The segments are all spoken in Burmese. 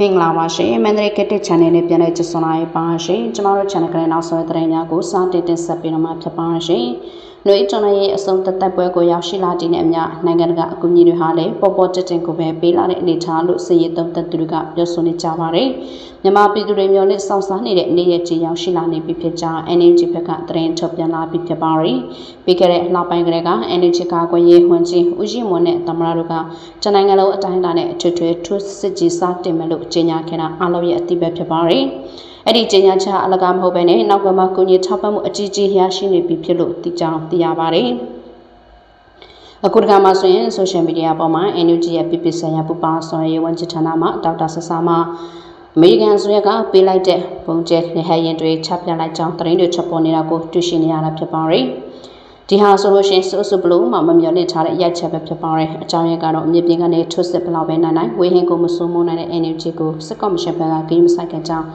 မင်္ဂလာပါရှင်မန္တလေးကက်တစ် channel နဲ့ပြန်လည်ကြည့်ဆောင်လာပါရှင်ကျွန်တော်တို့ channel ကလေးနောက်ဆုံးသတင်းများကိုစတင်တင်ဆက်ပေးတော့မှာဖြစ်ပါရှင်။ နှွေကျွန်တော်ရဲ့အဆုံးသက်သက်ပွဲကိုရောက်ရှိလာတဲ့နဲ့အမျှနိုင်ငံတကာအကူအညီတွေဟာလည်းပေါ်ပေါ်တက်တက်ကိုပဲပေးလာတဲ့အနေအထားလို့စည်ရည်သုံးသက်သူတွေကပြောဆိုနေကြပါတယ်။မြန်မာပြည်သူတွေမျှော်လင့်စောင့်စားနေတဲ့နေ့ရက်ကြီးရောက်ရှိလာနေပြီဖြစ်ကြောင်း NUG ဘက်ကသတင်းထုတ်ပြန်လာပြီးဖြစ်ပါတယ်။ပြီးခဲ့တဲ့လပိုင်းကလေးက NUG ကကွယ်ရေးဝန်ကြီးဦးရှိမွန်နဲ့သမရတို့ကတနိုင်ငံလုံးအတိုင်းအတာနဲ့အထွေထွေထွစစ်ကြီးစတင်မယ်လို့ကြေညာခဲ့တာအားလုံးရဲ့အသိပဲဖြစ်ပါတယ်။ အဲ့ဒီကြေညာချက်အလကားမဟုတ်ဘဲနဲ့နောက်ကမှကုညီထောက်ပံ့မှုအကြီးကြီးရရှိနေပြီဖြစ်လို့သိကြောင်းသိရပါတယ်။အခုတခါမှဆိုရင် social media ပေါ်မှာ NUG ရဲ့ PP ဆိုင်ရာပူပေါင်းဆောင်ရွက်ဝန်ကြီးဌာနမှဒေါက်တာဆဆာမှအမေရိကန်ဆိုရကပေးလိုက်တဲ့ပုံကျဲရဟရင်တွေချပြလိုက်ကြောင်းသတင်းတွေချက်ပေါ်နေတာကိုတွေ့ရှိနေရတာဖြစ်ပါတယ်။ဒီဟာဆိုလို့ရှိရင်စိုးစိုးဘလို့မှမမျော်လင့်ထားတဲ့ရိုက်ချက်ပဲဖြစ်ပါတယ်။အကြောင်းရင်းကတော့အမြင့်ပြင်းကနေထွတ်စစ်ဘလောက်ပဲနိုင်နိုင်ဝေဟင်ကိုမစိုးမိုးနိုင်တဲ့ energy ကိုစစ်ကော့မရှင်ဘက်ကဂိမ်းမဆိုင်ခဲ့ကြောင်း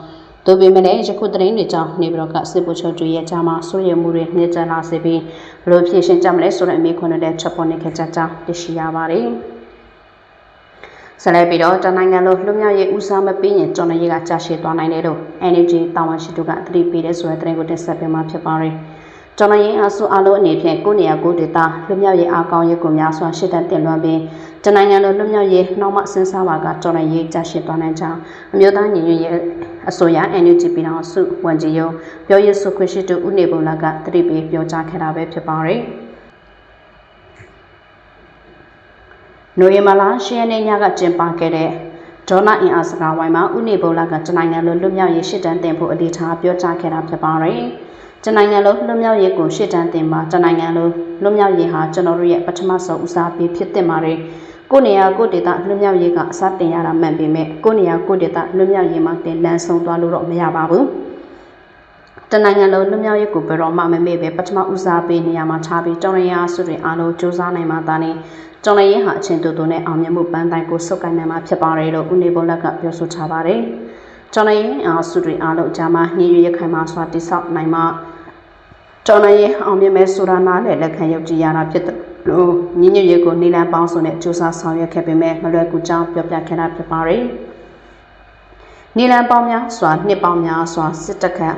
တို့ပေမဲ့ယခုသတင်းတွေကြောင့်နေပြည်တော်ကစစ်ဗိုလ်ချုပ်တွေရဲ့ကြားမှာစိုးရိမ်မှုတွေနှိမ့်ကျလာစေပြီးဘလို့ဖြည့်ရှင်းကြမလဲဆိုတဲ့အမေခွန်းတွေချက်ပေါ်နေခဲ့ကြကြောင်းသိရှိရပါတယ်။ဆက်လက်ပြီးတော့တနိုင်ငံလုံးလွတ်မြောက်ရေးဦးစားမပေးရင်ကျွန်တော်ရေးကကြာရှည်သွားနိုင်တယ်လို့ NUG တာဝန်ရှိသူကသတိပေးတဲ့ဆိုတဲ့သတင်းကိုတင်ဆက်ပေးမှာဖြစ်ပါတယ်။ကျွန်တော်ရေးအဆူအလုံးအနေဖြင့်ကိုနေရာကိုဒေတာလွတ်မြောက်ရေးအကောင်ရေးကိုများစွာရှေ့တန်းတင်လွှမ်းပြီး တနိုင်ငံလုံးလွတ်မြောက်ရေးနှောက်မှစဉ်းစားပါကကျွန်တော်ရေးကြာရှည်သွားနိုင်ကြောင်းအမျိုးသားညီညွတ်ရေးအစိုးရ NUG ပြည်တော်စုဝန်ကြီးရုံးပြောရေးဆိုခွင့်ရှိသူဦးနေပုံလာကသတိပေးပြောကြားခဲ့တာပဲဖြစ်ပါတယ်။နိုဝင်ဘာလ10ရက်နေ့ညကကျင်းပခဲ့တဲ့ဒေါနာအင်အားစကားဝိုင်းမှာဥနေဘုံလာကတနိုင်ငံလုံးလွတ်မြောက်ရေးရှစ်တန်းတင်ဖို့အလေးထားပြောကြားခဲ့တာဖြစ်ပါတယ်။တနိုင်ငံလုံးလွတ်မြောက်ရေးကိုရှစ်တန်းတင်မှာတနိုင်ငံလုံးလွတ်မြောက်ရေးဟာကျွန်တော်တို့ရဲ့ပထမဆုံးဦးစားပေးဖြစ်တင်ပါတယ်။ ကိုနေရာကိုဒေတာလွတ်မြောက်ရေးကအစတင်ရတာမှန်ပေမဲ့ကိုနေရာကိုဒေတာလွတ်မြောက်ရေးမှာတင်လန်းဆုံးသွားလို့တော့မရပါဘူး။တနိုင်ငံလုံးလွတ်မြောက်ရေးကိုဘယ်တော့မှမမေ့ပဲပထမဦးစားပေးနေရမှာထားပြီးတော်ရရစုတွေအားလုံးစူးစမ်းနိုင်မှသာနေကျော်လရင်ဟာအချင်းတူတူနဲ့အောင်မြင်မှုပန်းတိုင်ကိုစုပ်ကိုင်နိုင်မှာဖြစ်ပါတယ်လို့ဦးနေဘုံလက်ကပြောဆိုထားပါတယ်။ကျော်လရင်အားစုတွေအားလုံးအကြမှာညှိရရခိုင်မှာစွာတိဆောက်နိုင်မှာကျော်လရင်အောင်မြင်မဲ့ဆိုတာနားနဲ့လက်ခံယုံကြည်ရတာဖြစ်တယ် လို့ညညရဲကိုနေလန်ပေါင်းစုံနဲ့စူးစမ်းဆောင်ရွက်ခဲ့ပေမဲ့မလွယ်ကူကြောင်းပြောပြခဲ့တာဖြစ်ပါတယ်။နီလန်ပေါင်းများစွာနှစ်ပေါင်းများစွာစစ်တပ်ခန့်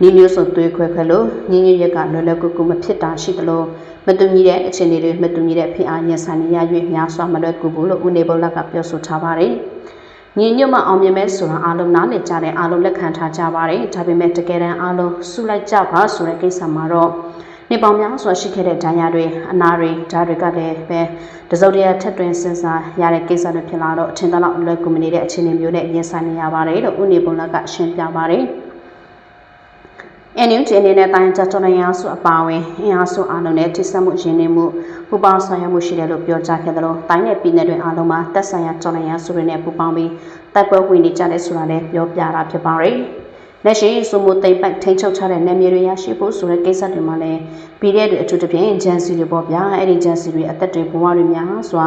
နီမျိုးစုံသွေးခွဲခွဲလို့ညညရက်ကလွယ်လွယ်ကူကူမဖြစ်တာရှိသလိုမတူညီတဲ့အခြေအနေတွေမတူညီတဲ့ဖိအားရင်ဆိုင်ရ၍များစွာမလွယ်ကူဘူးလို့ဦးနေဘုလကပြောဆိုထားပါတယ်။ညီညွတ်မှအောင်မြင်မဲ့ဆိုတာအားလုံးနားလည်ကြတဲ့အားလုံးလက်ခံထားကြပါတယ်။ဒါပေမဲ့တကယ်တမ်းအားလုံးစုလိုက်ကြပါဆိုတဲ့ကိစ္စမှာတော့ နေပေါင်းများစွာရှိခဲ့တဲ့ဒဏ်ရာတွေအနာတွေဓာတ်တွေကလည်းပဲတစုံတရာထက်တွင်စဉ်းစားရတဲ့ကိစ္စတွေဖြစ်လာတော့အထင်သလောက်လွယ်ကူမနေတဲ့အခြေအနေမျိုးနဲ့ရင်ဆိုင်နေရပါတယ်လို့ဦးနေဘုလကရှင်းပြပါတယ်။ NUG အနေနဲ့တိုင်းကြတော်ရစုအပါဝင်အင်အားစုအားလုံးနဲ့ထိစပ်မှုရင်းနှီးမှုပူးပေါင်းဆောင်ရွက်မှုရှိတယ်လို့ပြောကြားခဲ့သလိုတိုင်းနယ်ပြည်နယ်တွေအားလုံးမှာတက်ဆိုင်ရာတော်ရစုတွေနဲ့ပူးပေါင်းပြီးတိုက်ပွဲဝင်နေကြတဲ့ဆိုတာလည်းပြောပြတာဖြစ်ပါတယ်။ လက်ရှိစုမှုသိမ့်ပိုက်ထိန်းချုပ်ထားတဲ့နယ်မြေတွေရရှိဖို့ဆိုတဲ့ကိစ္စတွေမှာလည်းပြည်တဲ့တွေအထူးသဖြင့်ဂျန်စီတွေပေါ့ဗျာအဲ့ဒီဂျန်စီတွေအသက်တွေဘဝတွေများစွာ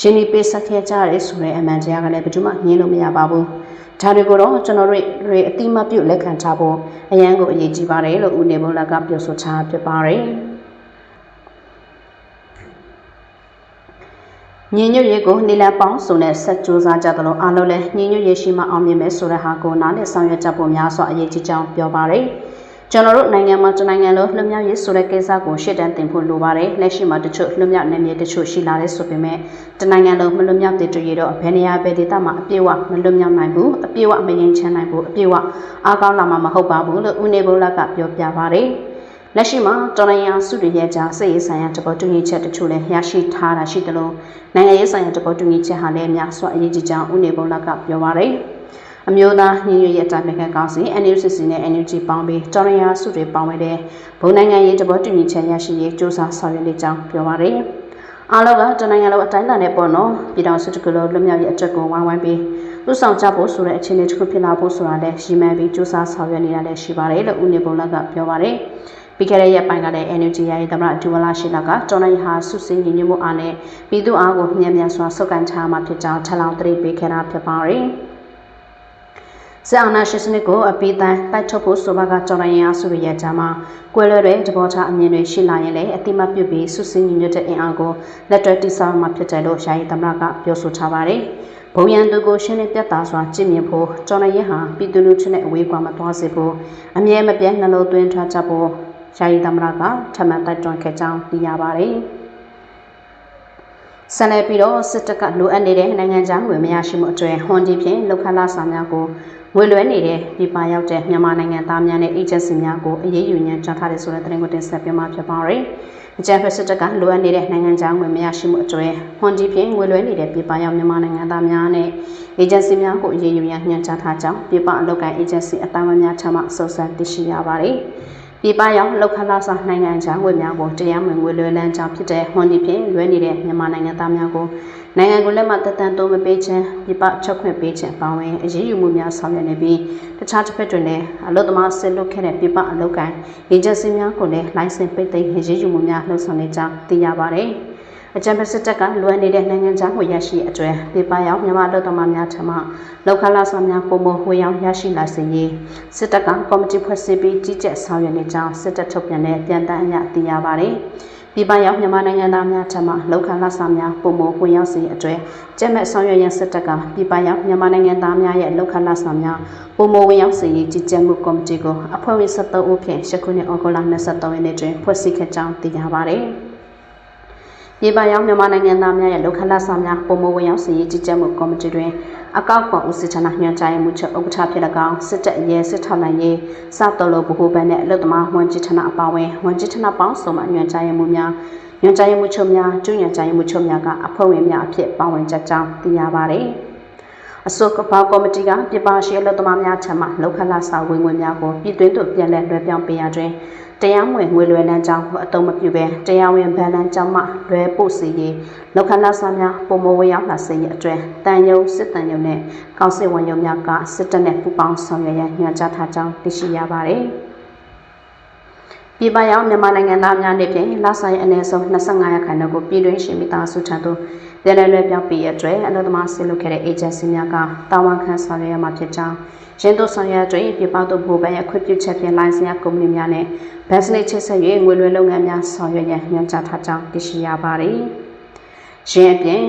ရှင်ဒီပေးဆက်ခဲ့ကြရဲဆိုတဲ့အမှန်တရားကလည်းဘယ်သူမှငြင်းလို့မရပါဘူး။ဒါတွေကိုတော့ကျွန်တော်တို့တွေအတိမပြုတ်လက်ခံထားဖို့အရန်ကိုအရေးကြီးပါတယ်လို့ဦးနေဘုံလကပြောဆိုချဖြစ်ပါတယ် ညီညွတ်ရေးကိုနေလပေါင်းစုံနဲ့ဆက်ကြိုးစားကြသလိုအားလုံးလည်းညီညွတ်ရေးရှိမှအောင်မြင်မယ်ဆိုတဲ့ဟာကိုနားလည်ဆောင်ရွက်ကြဖို့များစွာအရေးကြီးကြောင်းပြောပါတယ်။ကျွန်တော်တို့နိုင်ငံမှာတနိုင်ငံလုံးလွတ်မြောက်ရေးဆိုတဲ့ကိစ္စကိုရှေ့တန်းတင်ဖို့လိုပါတယ်လက်ရှိမှာတချို့လွတ်မြောက်နယ်မြေတချို့ရှိလာတဲ့ဆိုပေမဲ့တနိုင်ငံလုံးမလွတ်မြောက်တဲ့တူရတော့ဘယ်နေရာပဲဒေသမှာအပြည့်အဝမလွတ်မြောက်နိုင်ဘူးအပြည့်အဝမရင်ချမ်းနိုင်ဘူးအပြည့်အဝအားကောင်းလာမှာမဟုတ်ပါဘူးလို့ဦးနေဘုလကပြောပြပါတယ် လက်ရှိမှာတော်လိုင်းယာစုတွေရဲ့ကြားစိတ်ရေးဆိုင်ရာတဘောတူညီချက်တချို့လည်းရရှိထားတာရှိတယ်လို့နိုင်ငံရေးဆိုင်ရာတဘောတူညီချက်ဟာလည်းအများစွာအရေးကြီးကြောင်းဦးနေဘုလကပြောပါတယ်။အမျိုးသားညီညွတ်ရေးအတိုင်းအမြကောင်စီ NUCC နဲ့ NUG ပေါင်းပြီးတော်ရယာစုတွေပေါင်းဝဲတဲ့ဘုံနိုင်ငံရေးတဘောတူညီချက်ရရှိရေးစ조사ဆောင်ရွက်နေကြောင်းပြောပါရယ်အားလုံးကတနိုင်ငံလုံးအတိုင်းအတာနဲ့ပေါ့နော်ပြည်တော်စုတကလို့လွတ်မြောက်ရေးအတွက်ကိုဝိုင်းဝိုင်းပြီးလူဆောင်ကြဖို့ဆိုတဲ့အခြေအနေတစ်ခုဖြစ်လာဖို့ဆိုတာလည်းရည်မှန်းပြီးစ조사ဆောင်ရွက်နေတာလည်းရှိပါတယ်လို့ဦးနေပုံလကပြောပါရယ် ပြီးခဲ့တဲ့ရက်ပိုင်းကလည်း NUG ရရေးသမရဒူဝလာရှိလာကတော်နိုင်ဟာစုစည်းညီညွတ်မှုအားနဲ့ပြည်သူအားကိုမြန်မြန်စွာဆုတ်ကန်ချမှာဖြစ်ကြောင်းထပ်လောင်းတရိပ်ပေးခဲ့တာဖြစ်ပါတယ်။တစစ်အာဏာရှင်စနစ်ကိုအပိတန်တိုက်ထုတ်ဖို့ဆိုပါကကြော်နိုင်ရအဆိုရဲ့ကြားမှာကွဲလွဲတဲ့သဘောထားအမြင်တွေရှိလာရင်လည်းအတိမတ်ပြုပြီးစုစည်းညီညွတ်တဲ့အင်အားကိုလက်တွဲတည်ဆောက်မှဖြစ်တယ်လို့ယာယီသမရကပြောဆိုထားပါတယ်။ဘုံရန်သူကိုရှင်းလင်းပြသစွာကြည့်မြင်ဖို့ကြော်နိုင်ရဟာပြည်သူလူထုနဲ့အဝေးကွာမသွားစေဖို့အမြဲမပြတ်နှလုံးသွင်းထားကြဖို့ ယာယီသမရကထပ်မံတိုက်တွန်းခဲ့ကြောင်းသိရပါတယ်။ဆက်လက်ပြီးတော့စစ်တပ်ကလိုအပ်နေတဲ့နိုင်ငံခြားငွေမရရှိမှုအတွေ့ဟွန်ဒီဖြင့်လောက်ခလာစာများကိုငွေလွှဲနေတဲ့ပြည်ပရောက်တဲ့မြန်မာနိုင်ငံသားများနဲ့ agency များကိုအရေးယူညံ့ကြားထားတဲ့ဆိုတဲ့သတင်းကိုတင်ဆက်ပေးမှာဖြစ်ပါတယ်။အကြံဖက်စစ်တပ်ကလိုအပ်နေတဲ့နိုင်ငံခြားငွေမရရှိမှုအတွေ့ဟွန်ဒီဖြင့်ငွေလွှဲနေတဲ့ပြည်ပရောက်မြန်မာနိုင်ငံသားများနဲ့ agency များကိုအရေးယူညံ့ညွှန်ကြားထားကြောင်းပြည်ပအလုပ်ကိုင် agency အတိုင်းအများထမှစုံစမ်းသိရှိရပါတယ်။ ပြည်ပရောက်လောက်ခလာစာနိုင်ငံခြားငွေများကိုတရားမဝင်ငွေလွှဲလန်းကြောင်းဖြစ်တဲ့ဟွန်ဒီဖြင့်လွှဲနေတဲ့မြန်မာနိုင်ငံသားများကိုနိုင်ငံကိုလက်မှတ်သက်တမ်းတိုးမပေးခြင်းပြည်ပချုပ်ခွင့်ပေးခြင်းပါဝင်အရေးယူမှုများဆောင်ရွက်နေပြီးတခြားတစ်ဖက်တွင်လည်းအလုပ်သမားဆစ်လွတ်ခဲ့တဲ့ပြည်ပအလုပ်ကိုင်အေဂျင်စီများကိုလည်းလိုင်စင်ပိတ်သိမ်းအရေးယူမှုများလှုပ်ဆောင်နေကြောင်းသိရပါတယ်။ အကြံပေးစစ်တပ်ကလွယ်နေတဲ့နိုင်ငံခြားငွေရရှိအတွက်ပြပရောက်မြန်မာလူသမားများထမလောက်ခလာဆောင်များပုံမဝေရောက်ရရှိလာစေရေးစစ်တပ်ကကော်မတီဖွဲ့စည်းပြီးကြီးကြပ်ဆောင်ရွက်နေကြောင်းစစ်တပ်ထုတ်ပြန်တဲ့ပြန်တမ်းအရသိရပါတယ်။ပြပရောက်မြန်မာနိုင်ငံသားများထမလောက်ခလာဆောင်များပုံမဝေရောက်စေအတွက်ကျက်မဲ့ဆောင်ရွက်ရန်စစ်တပ်ကပြပရောက်မြန်မာနိုင်ငံသားများရဲ့လောက်ခလာဆောင်များပုံမဝေရောက်စေရေးကြီးကြပ်မှုကော်မတီကိုအဖွဲ့ဝင်73ဦးဖြင့်ရှခုနှစ်ဩဂုတ်လ23ရက်နေ့တွင်ဖွဲ့စည်းခဲ့ကြောင်းသိရပါတယ်။ မြေပါရောက်မြန်မာနိုင်ငံသားများရဲ့လောကလဆောင်များပုံမဝင်ရောက်စီရေးကြီးကြပ်မှုကော်မတီတွင်အကောက်ကွန်ဦးစစ်ဌာနညွှန်ကြားမှုချုပ်ဥက္ကဋ္ဌဖြစ်၎င်းစစ်တပ်ရဲစစ်ထောက်နိုင်ရေးစတော်လိုဗဟိုဘဏ်နဲ့အလုတ်သမားဝန်ကြီးဌာနအပါအဝင်ဝန်ကြီးဌာနပေါင်းစုံမှညွှန်ကြားမှုများညွှန်ကြားမှုချုပ်များကျူးညွှန်ကြားမှုချုပ်များကအဖွဲ့ဝင်များအဖြစ်ပါဝင်ကြကြောင်းသိရပါသည် အစိုးကဘာကော်မတီကပြပရှိအလုတ်သမားများထံမှလောက်ခလာစာဝင်ငွေများကိုပြည်တွင်းသို့ပြန်လည်လွှဲပြောင်းပေးရတွင်တရားမဝင်ငွေလွှဲလန်းကြောင်းကိုအတုံးမပြုဘဲတရားဝင်ဗန်လန်းကြောင်းမှလွှဲပို့စီရေးလောက်ခဏဆန်းများပုံမဝေရောက်လာစေရအတွက်တန်ယုံစစ်တန်ယုံနဲ့ကောင်းစစ်ဝန်ယုံများကစစ်တပ်နဲ့ပူးပေါင်းဆောင်ရွက်ရန်ညွှန်ကြားထားကြောင်းသိရှိရပါတယ်။ ပြည်ပရောက်မြန်မာနိုင်ငံသားများနေဖြင့်လဆိုင်အနည်းဆုံး25ရာခိုင်နှုန်းကိုပြည်တွင်းရှင်မိသားစုထံသို့ပြန်လည်လွှဲပြောင်းပေးရတဲ့အတွက်အလုပ်သမားဆင်းလုပ်ခဲ့တဲ့ agency များကတာဝန်ခံဆောင်ရွက်ရမှာဖြစ်ကြောင်းရင်းတို့ဆောင်ရွက်တဲ့ပြည်ပသို့ဘူပန်ရဲ့ခွင့်ပြုချက်ဖြင့်လိုင်စင်ရကုမ္ပဏီများနဲ့ဘတ်စနစ်ချိတ်ဆက်၍ငွေလွှဲလုပ်ငန်းများဆောင်ရွက်ရန်ညွှန်ကြားထားကြောင်းသိရှိရပါတယ်။ရင်းအပြင်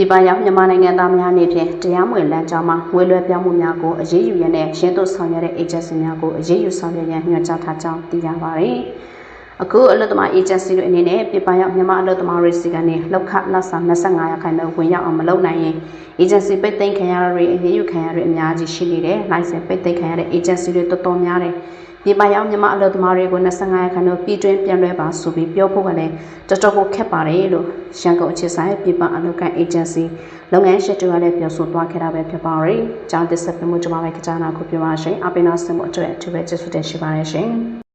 ဒီပရောက်မြန်မာနိုင်ငံသားများအနေဖြင့်တရားမဝင်လမ်းကြောင်းမှာငွေလွှဲပြောင်းမှုများကိုအရေးယူရတဲ့ရင်းတို့ဆောင်ရွက်တဲ့ agency များကိုအရေးယူဆောင်ရွက်ရန်ညွှန်ကြားထားကြောင်းသိရပါတယ်။အခုအလုပ်သမား agency တို့အနေနဲ့ပြပရောက်မြန်မာအလုပ်သမားတွေစီကနေလောက်ခလက်ဆောင်25ရာခိုင်နှုန်းဝင်ရောက်အောင်မလုပ်နိုင်ရင် agency ပိတ်သိမ်းခံရတွေအရေးယူခံရတွေအများကြီးရှိနေတယ်။ license ပိတ်သိမ်းခံရတဲ့ agency တွေတော်တော်များတယ်။ ပြပရောက်မြန်မာအလုပ်သမားတွေကို25ရာခိုင်နှုန်းပြည်တွင်းပြန်လွှဲပါဆိုပြီးပြောဖို့ကလည်းတော်တော်ကိုခက်ပါတယ်လို့ရန်ကုန်အခြေဆိုင်ပြပအလုပ်ကန် agency လုပ်ငန်းရှင်တွေကလည်းပြောဆိုသွားခဲ့တာပဲဖြစ်ပါတယ်။ကျောင်းသစ်ဆက်ပြမှုကျွန်မပဲကြားနာကိုပြောပါရှင်။အပိနာစမှုအတွက်အထူးပဲကျေးဇူးတင်ရှိပါတယ်ရှင်။